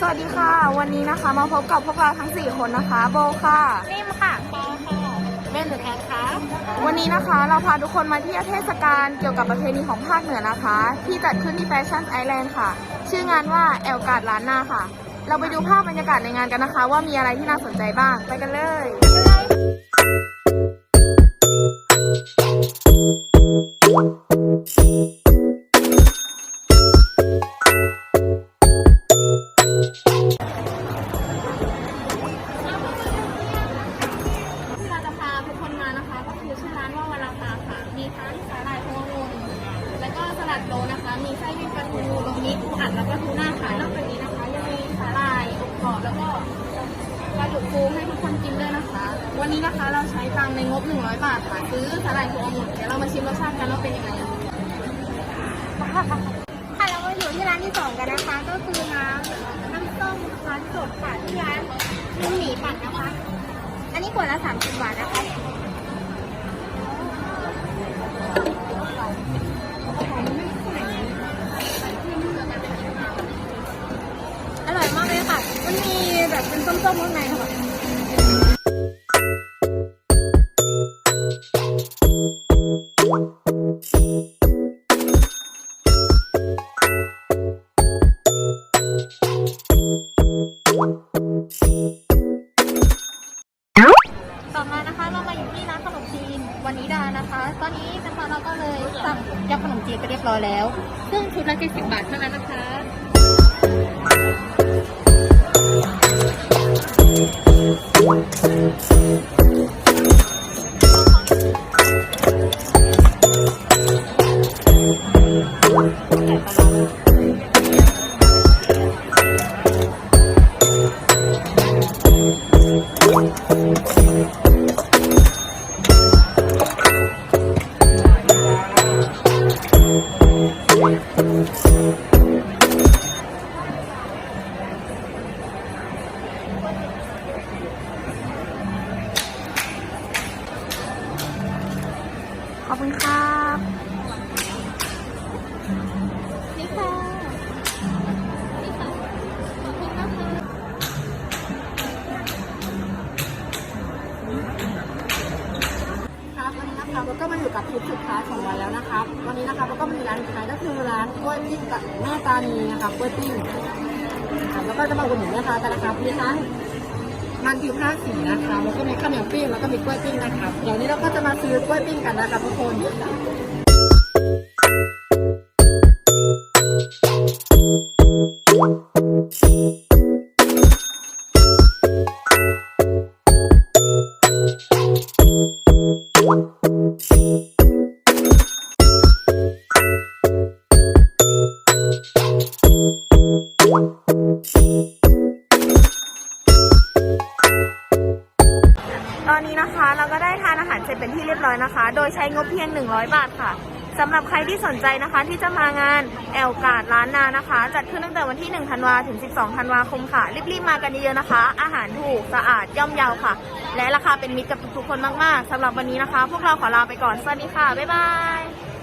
สวัสดีค่ะ วันนี้นะคะมาพบกับพวกเราทั้ง 4 คนนะคะ โบค่ะ นิ่มค่ะปอค่ะเบนหรือแพนคะ วันนี้นะคะเราพาทุกคนมาเที่ยวเทศกาลเกี่ยวกับประเพณีของภาคเหนือนะคะ ที่จัดขึ้นที่แฟชั่นไอแลนด์ค่ะ ชื่องานว่าแอลกาดล้านนาค่ะ เราไปดูภาพบรรยากาศในงานกันนะคะ ว่ามีอะไรที่น่าสนใจบ้าง ไปกันเลย มีไส้วิงปลาทูโรมิปูอัดแล้วก็ทูน่าค่ะนอกจากนี้นะคะ ยังมีสาหร่ายอบกรอบแล้วก็ปลาดุกฟูให้ทุกคนกินด้วยนะคะ วันนี้นะคะเราใช้ตังในงบ 100 บาทค่ะซื้อสาหร่ายโฮงุนเดี๋ยวเรามาชิมรสชาติกันว่าเป็นยังไงค่ะเราก็อยู่ที่ร้านที่สองกันนะคะ ก็คือน้ำน้ำส้มร้านสดค่ะที่ร้านลุงหมีปั่นนะคะ อันนี้ขวดละสามสิบบาทนะคะ เป็นส้มๆข้างในค่ะต่อมานะคะเรามาอยู่ที่ร้านขนมจีนวันนี้ดานะคะ ตอนนี้นะคะเราก็เลยสั่งยำขนมจีนไปเรียบร้อยแล้ว ซึ่งชุดละ70บาทเท่านั้นนะคะ ขอบคุณครั ก็มาอยู่กับทริปสุดท้ายของวันแล้วนะครับวันนี้นะคะเราก็มาอยู่ร้านสุดท้ายก็คือร้านกล้วยปิ้งกับแม่ตานีนะคะกล้วยปิ้งแล้วก็จะมาอุดหนุนแม่ค้ากันนะครับมีทั้งมันผิวผ้าสีนะคะแล้วก็มีข้าวเหนียวปิ้งแล้วก็มีกล้วยปิ้งนะครับเดี๋ยวนี้เราก็จะมาซื้อกล้วยปิ้งกันนะครับทุกคน ตอนนี้นะคะเราก็ได้ทานอาหารเสร็จเป็นที่เรียบร้อยนะคะ โดยใช้งบเพียง 100 บาทค่ะ สำหรับใครที่สนใจนะคะที่จะมางานแอลกาดล้านนานะคะ จัดขึ้นตั้งแต่วันที่1ธันวาถึง 12ธันวาคมค่ะ รีบๆมากันเยอะๆนะคะ อาหารถูกสะอาดย่อมเยาวค่ะ และราคาเป็นมิตรกับทุกๆคนมากๆสำหรับวันนี้นะคะ พวกเราขอลาไปก่อนสวัสดีค่ะบ๊ายบาย